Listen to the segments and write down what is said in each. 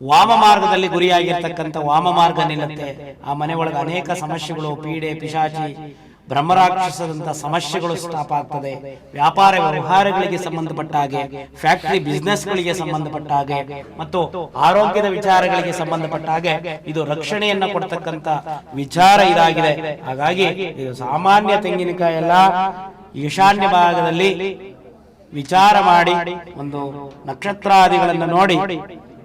ವಾಮ ಮಾರ್ಗದಲ್ಲಿ ಗುರಿಯಾಗಿರ್ತಕ್ಕಂಥ ವಾಮ ಮಾರ್ಗ ನಿಲ್ಲುತ್ತೆ. ಆ ಮನೆ ಒಳಗೆ ಅನೇಕ ಸಮಸ್ಯೆಗಳು, ಪೀಡೆ, ಪಿಶಾಚಿ ಬ್ರಹ್ಮರಾಕ್ಷಸದಂತ ಸಮಸ್ಯೆಗಳು ಸ್ಟಾಪ್ ಆಗ್ತದೆ. ವ್ಯಾಪಾರ ವ್ಯವಹಾರಗಳಿಗೆ ಸಂಬಂಧಪಟ್ಟ ಹಾಗೆ ಫ್ಯಾಕ್ಟರಿ ಬಿಸ್ನೆಸ್ಗಳಿಗೆ ಸಂಬಂಧಪಟ್ಟ ಹಾಗೆ, ಮತ್ತು ಆರೋಗ್ಯದ ವಿಚಾರಗಳಿಗೆ ಸಂಬಂಧಪಟ್ಟ ಹಾಗೆ ಇದು ರಕ್ಷಣೆಯನ್ನ ಕೊಡ್ತಕ್ಕಂತ ವಿಚಾರ ಇದಾಗಿದೆ. ಹಾಗಾಗಿ ಇದು ಸಾಮಾನ್ಯ ತೆಂಗಿನಕಾಯಿ ಎಲ್ಲ ಈಶಾನ್ಯ ಭಾಗದಲ್ಲಿ ವಿಚಾರ ಮಾಡಿ ಒಂದು ನಕ್ಷತ್ರಾದಿಗಳನ್ನು ನೋಡಿ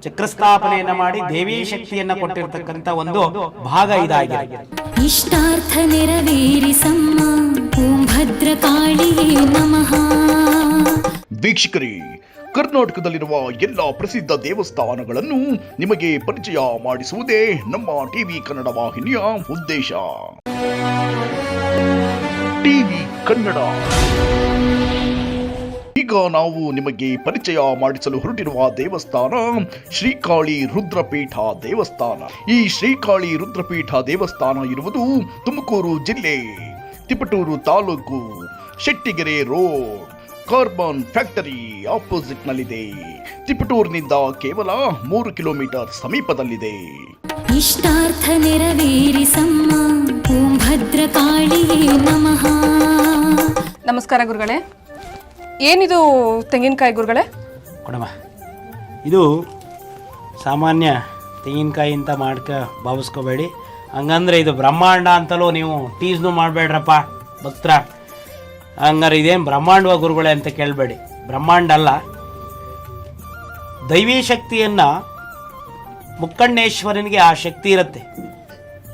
ಚಕ್ರಸ್ಥಾಪನೆಯನ್ನ ಮಾಡಿ ದೇವಿ ಶಕ್ತಿಯನ್ನ ಕೊಟ್ಟಿರ್ತಕ್ಕಂಥ ಒಂದು ಭಾಗ ಇದಾಗಿದೆ. ಇಷ್ಟಾರ್ಥ ನೆರವೇರಿಸಮ್ಮ ಓಂ ಭದ್ರಕಾಳಿಯೇ ನಮಃ. ವೀಕ್ಷಕರೇ ಕರ್ನಾಟಕದಲ್ಲಿರುವ ಎಲ್ಲ ಪ್ರಸಿದ್ಧ ದೇವಸ್ಥಾನಗಳನ್ನು ನಿಮಗೆ ಪರಿಚಯ ಮಾಡಿಸುವುದೇ ನಮ್ಮ ಟಿವಿ ಕನ್ನಡ ವಾಹಿನಿಯ ಉದ್ದೇಶ. ಟಿವಿ ಕನ್ನಡ. ಈಗ ನಾವು ನಿಮಗೆ ಪರಿಚಯ ಮಾಡಿಸಲು ಹೊರಟಿರುವ ದೇವಸ್ಥಾನ ಶ್ರೀಕಾಳಿ ರುದ್ರಪೀಠ ದೇವಸ್ಥಾನ. ಈ ಶ್ರೀಕಾಳಿ ರುದ್ರಪೀಠ ದೇವಸ್ಥಾನ ಇರುವುದು ತುಮಕೂರು ಜಿಲ್ಲೆ Tiptur taluk Shettigere road carbon factory opposite ನಲ್ಲಿದೆ ತಿಪಟೂರಿನಿಂದ ಕೇವಲ ಮೂರು ಕಿಲೋಮೀಟರ್ ಸಮೀಪದಲ್ಲಿದೆ. ಇಷ್ಟಾರ್ಥ ನೆರವೇರಿಸಮ್ಮ ಓಂ ಭದ್ರಕಾಳಿಯೇ ನಮಃ. ನಮಸ್ಕಾರ ಗುರುಗಳೇ. ಏನಿದು ತೆಂಗಿನಕಾಯಿ ಗುರುಗಳೇ? ಕೊಡಮ್ಮ, ಇದು ಸಾಮಾನ್ಯ ತೆಂಗಿನಕಾಯಿ ಅಂತ ಮಾಡ್ಕ ಭಾವಿಸ್ಕೋಬೇಡಿ. ಹಂಗಂದ್ರೆ ಇದು ಬ್ರಹ್ಮಾಂಡ ಅಂತಲೂ ನೀವು ಟೀಸ್ನು ಮಾಡಬೇಡ್ರಪ್ಪ, ಭಕ್ತರ. ಹಂಗಾರೆ ಇದೇನು ಬ್ರಹ್ಮಾಂಡವ ಗುರುಗಳೇ ಅಂತ ಕೇಳಬೇಡಿ. ಬ್ರಹ್ಮಾಂಡ ಅಲ್ಲ. ದೈವಿ ಶಕ್ತಿಯನ್ನು ಮುಕ್ಕಣ್ಣೇಶ್ವರನಿಗೆ ಆ ಶಕ್ತಿ ಇರುತ್ತೆ.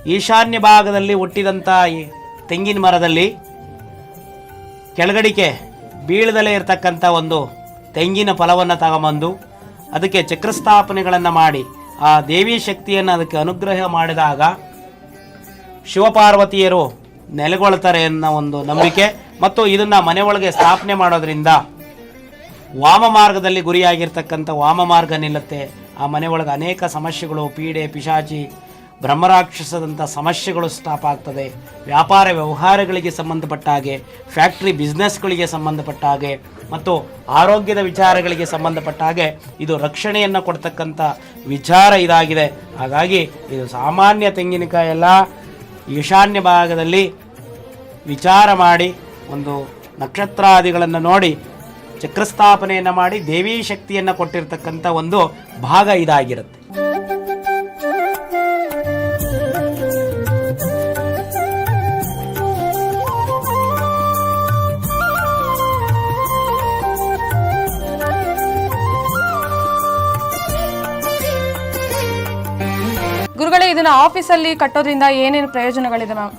ಈಶಾನ್ಯ ಭಾಗದಲ್ಲಿ ಹುಟ್ಟಿದಂಥ ಈ ತೆಂಗಿನ ಮರದಲ್ಲಿ ಕೆಳಗಡಿಕೆ ಬೀಳದಲ್ಲೇ ಇರತಕ್ಕಂಥ ಒಂದು ತೆಂಗಿನ ಫಲವನ್ನು ತಗೊಂಬಂದು ಅದಕ್ಕೆ ಚಕ್ರಸ್ಥಾಪನೆಗಳನ್ನು ಮಾಡಿ ಆ ದೇವಿ ಶಕ್ತಿಯನ್ನು ಅದಕ್ಕೆ ಅನುಗ್ರಹ ಮಾಡಿದಾಗ ಶಿವಪಾರ್ವತಿಯರು ನೆಲೆಗೊಳ್ತಾರೆ ಅನ್ನೋ ಒಂದು ನಂಬಿಕೆ ಮತ್ತು ಇದನ್ನು ಮನೆ ಒಳಗೆ ಸ್ಥಾಪನೆ ಮಾಡೋದ್ರಿಂದ ವಾಮ ಮಾರ್ಗದಲ್ಲಿ ಗುರಿಯಾಗಿರ್ತಕ್ಕಂಥ ವಾಮ ಮಾರ್ಗ ನಿಲ್ಲುತ್ತೆ. ಆ ಮನೆ ಒಳಗೆ ಅನೇಕ ಸಮಸ್ಯೆಗಳು, ಪೀಡೆ, ಪಿಶಾಚಿ ಬ್ರಹ್ಮರಾಕ್ಷಸದಂಥ ಸಮಸ್ಯೆಗಳು ಸ್ಟಾಪ್ ಆಗ್ತದೆ. ವ್ಯಾಪಾರ ವ್ಯವಹಾರಗಳಿಗೆ ಸಂಬಂಧಪಟ್ಟ ಹಾಗೆ ಫ್ಯಾಕ್ಟ್ರಿ ಬಿಸ್ನೆಸ್ಗಳಿಗೆ ಸಂಬಂಧಪಟ್ಟ ಹಾಗೆ, ಮತ್ತು ಆರೋಗ್ಯದ ವಿಚಾರಗಳಿಗೆ ಸಂಬಂಧಪಟ್ಟ ಹಾಗೆ ಇದು ರಕ್ಷಣೆಯನ್ನು ಕೊಡ್ತಕ್ಕಂಥ ವಿಚಾರ ಇದಾಗಿದೆ. ಹಾಗಾಗಿ ಇದು ಸಾಮಾನ್ಯ ತೆಂಗಿನಕಾಯೆಲ್ಲ ಈಶಾನ್ಯ ಭಾಗದಲ್ಲಿ ವಿಚಾರ ಮಾಡಿ, ಒಂದು ನಕ್ಷತ್ರಾದಿಗಳನ್ನು ನೋಡಿ, ಚಕ್ರಸ್ಥಾಪನೆಯನ್ನು ಮಾಡಿ ದೇವಿ ಶಕ್ತಿಯನ್ನು ಕೊಟ್ಟಿರ್ತಕ್ಕಂಥ ಒಂದು ಭಾಗ ಇದಾಗಿರುತ್ತೆ. ಇದನ್ನ ಆಫೀಸಲ್ಲಿ ಕಟ್ಟೋದ್ರಿಂದ ಏನೇನು ಪ್ರಯೋಜನಗಳಿದೆ ಮ್ಯಾಮ್?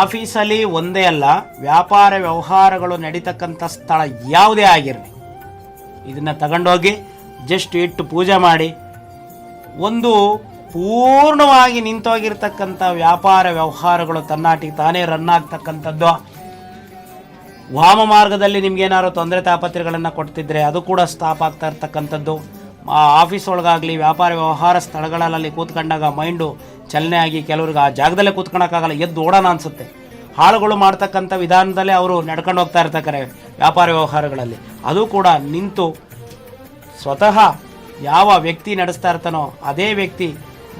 ಆಫೀಸಲ್ಲಿ ಒಂದೇ ಅಲ್ಲ, ವ್ಯಾಪಾರ ವ್ಯವಹಾರಗಳು ನಡೀತಕ್ಕಂಥ ಸ್ಥಳ ಯಾವುದೇ ಆಗಿರಲಿ, ಇದನ್ನು ತಗೊಂಡೋಗಿ ಜಸ್ಟ್ ಇಟ್ಟು ಪೂಜೆ ಮಾಡಿ, ಒಂದು ಪೂರ್ಣವಾಗಿ ನಿಂತೋಗಿರ್ತಕ್ಕಂಥ ವ್ಯಾಪಾರ ವ್ಯವಹಾರಗಳು ತನ್ನಾಟಿಗೆ ತಾನೇ ರನ್ ಆಗ್ತಕ್ಕಂಥದ್ದು. ವಾಮ ಮಾರ್ಗದಲ್ಲಿ ನಿಮ್ಗೇನಾದ್ರು ತೊಂದರೆ ತಾಪತ್ರೆಗಳನ್ನು ಕೊಡ್ತಿದ್ರೆ ಅದು ಕೂಡ ಸ್ಟಾಪ್ ಆಗ್ತಾ ಇರ್ತಕ್ಕಂಥದ್ದು. ಆಫೀಸ್ ಒಳಗಾಗಲಿ, ವ್ಯಾಪಾರ ವ್ಯವಹಾರ ಸ್ಥಳಗಳಲ್ಲಿ ಕೂತ್ಕೊಂಡಾಗ ಮೈಂಡು ಚಲನೆ ಆಗಿ ಕೆಲವ್ರಿಗೆ ಆ ಜಾಗದಲ್ಲೇ ಕೂತ್ಕೊಳಕ್ಕಾಗಲ್ಲ, ಎದ್ದು ಓಡೋಣ ಅನಿಸುತ್ತೆ. ಹಾಳುಗಳು ಮಾಡ್ತಕ್ಕಂಥ ವಿಧಾನದಲ್ಲೇ ಅವರು ನಡ್ಕೊಂಡು ಹೋಗ್ತಾ ಇರ್ತಾರೆ ವ್ಯಾಪಾರ ವ್ಯವಹಾರಗಳಲ್ಲಿ. ಅದು ಕೂಡ ನಿಂತು ಸ್ವತಃ ಯಾವ ವ್ಯಕ್ತಿ ನಡೆಸ್ತಾ ಇರ್ತಾನೋ ಅದೇ ವ್ಯಕ್ತಿ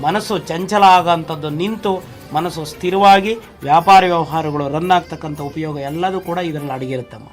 ಮನಸ್ಸು ಚಂಚಲ ಆಗೋಂಥದ್ದು ನಿಂತು ಮನಸ್ಸು ಸ್ಥಿರವಾಗಿ ವ್ಯಾಪಾರ ವ್ಯವಹಾರಗಳು ರನ್ ಆಗ್ತಕ್ಕಂಥ ಉಪಯೋಗ ಎಲ್ಲದೂ ಕೂಡ ಇದರಲ್ಲಿ ಅಡಗಿರುತ್ತಮ್ಮ.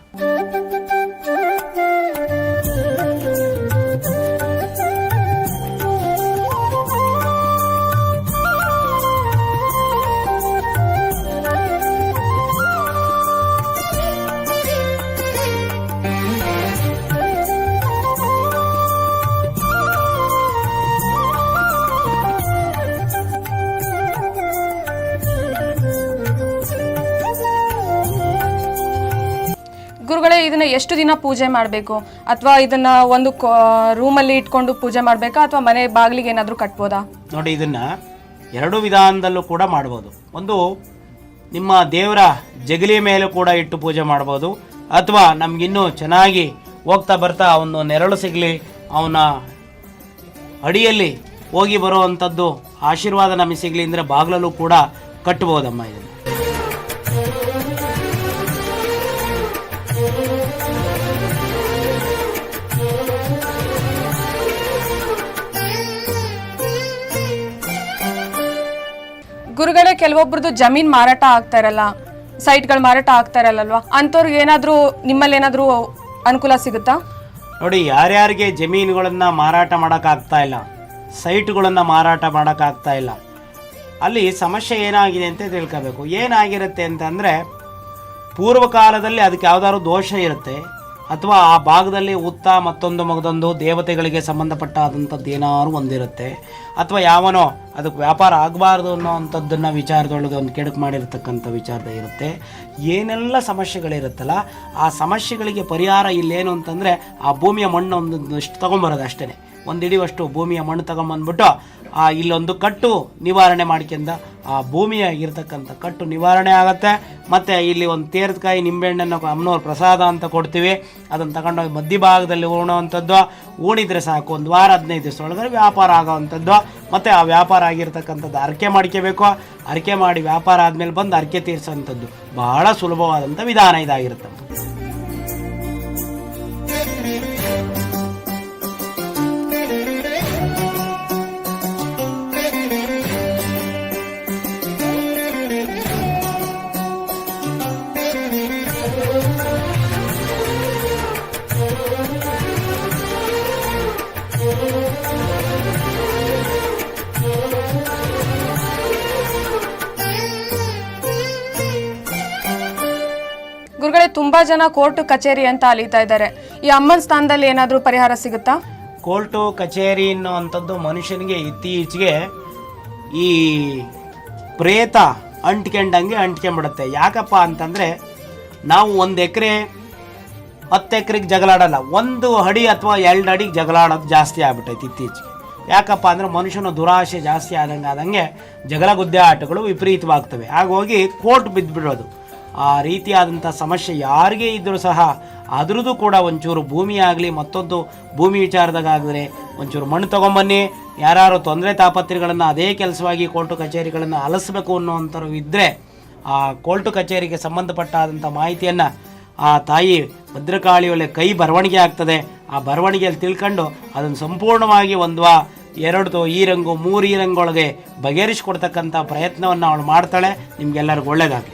ಗುರುಗಳೇ ಇದನ್ನ ಎಷ್ಟು ದಿನ ಪೂಜೆ ಮಾಡಬೇಕು? ಅಥವಾ ಇದನ್ನ ಒಂದು ರೂಮಲ್ಲಿ ಇಟ್ಕೊಂಡು ಪೂಜೆ ಮಾಡಬೇಕಾ? ಅಥವಾ ಮನೆ ಬಾಗಿಲಿಗೆ ಏನಾದರೂ ಕಟ್ಬೋದಾ? ನೋಡಿ, ಇದನ್ನ ಎರಡು ವಿಧಾನದಲ್ಲೂ ಕೂಡ ಮಾಡ್ಬೋದು. ಒಂದು, ನಿಮ್ಮ ದೇವರ ಜಗಲಿ ಮೇಲೆ ಕೂಡ ಇಟ್ಟು ಪೂಜೆ ಮಾಡ್ಬೋದು. ಅಥವಾ ನಮಗಿನ್ನೂ ಚೆನ್ನಾಗಿ ಹೋಗ್ತಾ ಬರ್ತಾ ಅವನು ನೆರಳು ಸಿಗಲಿ, ಅವನ ಅಡಿಯಲ್ಲಿ ಹೋಗಿ ಬರುವಂಥದ್ದು ಆಶೀರ್ವಾದ ನಮಗೆ ಸಿಗಲಿ ಅಂದರೆ ಬಾಗಿಲಲ್ಲೂ ಕೂಡ ಕಟ್ಬೋದಮ್ಮ ಇದನ್ನು. ಗುರುಗಳೇ, ಕೆಲವೊಬ್ರದ್ದು ಜಮೀನ್ ಮಾರಾಟ ಆಗ್ತಾ ಇರಲ್ಲ, ಸೈಟ್ಗಳು ಮಾರಾಟ ಆಗ್ತಾ ಇರಲ್ಲಲ್ವಾ? ಅಂಥವ್ರಿಗೆ ಏನಾದರೂ, ನಿಮ್ಮಲ್ಲಿ ಏನಾದರೂ ಅನುಕೂಲ ಸಿಗುತ್ತಾ? ನೋಡಿ, ಯಾರ್ಯಾರಿಗೆ ಜಮೀನುಗಳನ್ನು ಮಾರಾಟ ಮಾಡೋಕ್ಕಾಗ್ತಾ ಇಲ್ಲ, ಸೈಟ್ಗಳನ್ನು ಮಾರಾಟ ಮಾಡೋಕ್ಕಾಗ್ತಾ ಇಲ್ಲ, ಅಲ್ಲಿ ಸಮಸ್ಯೆ ಏನಾಗಿದೆ ಅಂತ ತಿಳ್ಕೋಬೇಕು. ಏನಾಗಿರುತ್ತೆ ಅಂತಂದರೆ, ಪೂರ್ವಕಾಲದಲ್ಲಿ ಅದಕ್ಕೆ ಯಾವುದಾದ್ರು ದೋಷ ಇರುತ್ತೆ. ಅಥವಾ ಆ ಭಾಗದಲ್ಲಿ ಉತ್ತ ಮತ್ತೊಂದು ಮಗದೊಂದು ದೇವತೆಗಳಿಗೆ ಸಂಬಂಧಪಟ್ಟಾದಂಥದ್ದು ಏನಾದ್ರು ಒಂದಿರುತ್ತೆ? ಅಥವಾ ಯಾವನೋ ಅದಕ್ಕೆ ವ್ಯಾಪಾರ ಆಗಬಾರ್ದು ಅನ್ನೋವಂಥದ್ದನ್ನು ವಿಚಾರದೊಳಗೆ ಒಂದು ಕೆಡುಕು ಮಾಡಿರ್ತಕ್ಕಂಥ ವಿಚಾರದ ಇರುತ್ತೆ. ಏನೆಲ್ಲ ಸಮಸ್ಯೆಗಳಿರುತ್ತಲ್ಲ, ಆ ಸಮಸ್ಯೆಗಳಿಗೆ ಪರಿಹಾರ ಇಲ್ಲೇನು ಅಂತಂದರೆ ಆ ಭೂಮಿಯ ಮಣ್ಣು ಒಂದು ತೊಗೊಂಬರೋದು ಅಷ್ಟೇ ಒಂದು ಹಿಡಿಯುವಷ್ಟು ಭೂಮಿಯ ಮಣ್ಣು ತಗೊಂಬಂದ್ಬಿಟ್ಟು, ಆ, ಇಲ್ಲೊಂದು ಕಟ್ಟು ನಿವಾರಣೆ ಮಾಡ್ಕೊಂಡ, ಆ, ಭೂಮಿಯ ಇರತಕ್ಕಂಥ ಕಟ್ಟು ನಿವಾರಣೆ ಆಗುತ್ತೆ. ಮತ್ತು ಇಲ್ಲಿ ಒಂದು ತೇರದಕಾಯಿ ನಿಂಬೆಹಣ್ಣನ್ನು ಅಮ್ಮನವ್ರ ಪ್ರಸಾದ ಅಂತ ಕೊಡ್ತೀವಿ. ಅದನ್ನು ತಗೊಂಡೋಗಿ ಮಧ್ಯಭಾಗದಲ್ಲಿ ಉಣುವಂಥದ್ದು, ಉಣಿದ್ರೆ ಸಾಕು. ಒಂದು ವಾರ, ಹದಿನೈದು ದಿವಸ ಒಳಗಡೆ ವ್ಯಾಪಾರ ಆಗೋವಂಥದ್ದು. ಮತ್ತು ಆ ವ್ಯಾಪಾರ ಆಗಿರ್ತಕ್ಕಂಥದ್ದು ಅರಕೆ ಮಾಡ್ಕೋಬೇಕು. ಅರಕೆ ಮಾಡಿ ವ್ಯಾಪಾರ ಆದಮೇಲೆ ಬಂದು ಅರಕೆ ತೀರಿಸೋವಂಥದ್ದು ಬಹಳ ಸುಲಭವಾದಂಥ ವಿಧಾನ ಇದಾಗಿರುತ್ತೆ. ತುಂಬಾ ಜನ ಕೋರ್ಟ್ ಕಚೇರಿ ಅಂತ ಅಲಿತಾ ಇದ್ದಾರೆ. ಈ ಅಮ್ಮನ ಸ್ಥಾನದಲ್ಲಿ ಏನಾದರೂ ಪರಿಹಾರ ಸಿಗುತ್ತಾ? ಕೋರ್ಟು ಕಚೇರಿ ಅನ್ನುವಂಥದ್ದು ಮನುಷ್ಯನಿಗೆ ಇತ್ತೀಚೆಗೆ ಈ ಪ್ರೇತ ಅಂಟ್ಕೊಂಡಂಗೆ ಅಂಟ್ಕೊಂಬಿಡುತ್ತೆ ಯಾಕಪ್ಪ ಅಂತಂದರೆ ನಾವು ಒಂದು ಎಕರೆ, ಹತ್ತು ಎಕರೆಗೆ ಜಗಳಾಡಲ್ಲ, ಒಂದು ಅಡಿ ಅಥವಾ ಎರಡು ಅಡಿಗೆ ಜಗಳಾಡೋದು ಜಾಸ್ತಿ ಆಗ್ಬಿಟ್ಟೈತೆ ಇತ್ತೀಚೆಗೆ. ಯಾಕಪ್ಪ ಅಂದರೆ ಮನುಷ್ಯನ ದುರಾಶೆ ಜಾಸ್ತಿ ಆದಂಗೆ ಆದಂಗೆ ಜಗಳ ಗುದ್ದೆ ಆಟಗಳು ವಿಪರೀತವಾಗ್ತವೆ. ಹಾಗೋಗಿ ಕೋರ್ಟ್ ಬಿದ್ದುಬಿಡೋದು ಆ ರೀತಿಯಾದಂಥ ಸಮಸ್ಯೆ ಯಾರಿಗೇ ಇದ್ದರೂ ಸಹ ಅದರದ್ದು ಕೂಡ ಒಂಚೂರು ಭೂಮಿ ಆಗಲಿ ಮತ್ತೊಂದು ಭೂಮಿ ವಿಚಾರದಾಗಾದರೆ ಒಂಚೂರು ಮಣ್ಣು ತೊಗೊಂಬನ್ನಿ. ಯಾರು ತೊಂದರೆ ತಾಪತ್ರೆಗಳನ್ನು ಅದೇ ಕೆಲಸವಾಗಿ ಕೋರ್ಟು ಕಚೇರಿಗಳನ್ನು ಅಲಸಬೇಕು ಅನ್ನುವಂಥವ್ರು ಇದ್ದರೆ ಆ ಕೋರ್ಟು ಕಚೇರಿಗೆ ಸಂಬಂಧಪಟ್ಟಾದಂಥ ಮಾಹಿತಿಯನ್ನು ಆ ತಾಯಿ ಭದ್ರಕಾಳಿಯೊಳ್ಳೆ ಕೈ ಬರವಣಿಗೆ ಆಗ್ತದೆ. ಆ ಬರವಣಿಗೆಯಲ್ಲಿ ತಿಳ್ಕೊಂಡು ಅದನ್ನು ಸಂಪೂರ್ಣವಾಗಿ ಒಂದು ಎರಡು ಈ ರಂಗು, ಮೂರು ಈ ರಂಗೊಳಗೆ ಬಗೆಹರಿಸಿಕೊಡ್ತಕ್ಕಂಥ ಪ್ರಯತ್ನವನ್ನು ಅವಳು ಮಾಡ್ತಾಳೆ. ನಿಮ್ಗೆಲ್ಲರಿಗೂ ಒಳ್ಳೆಯದಾಗಲಿ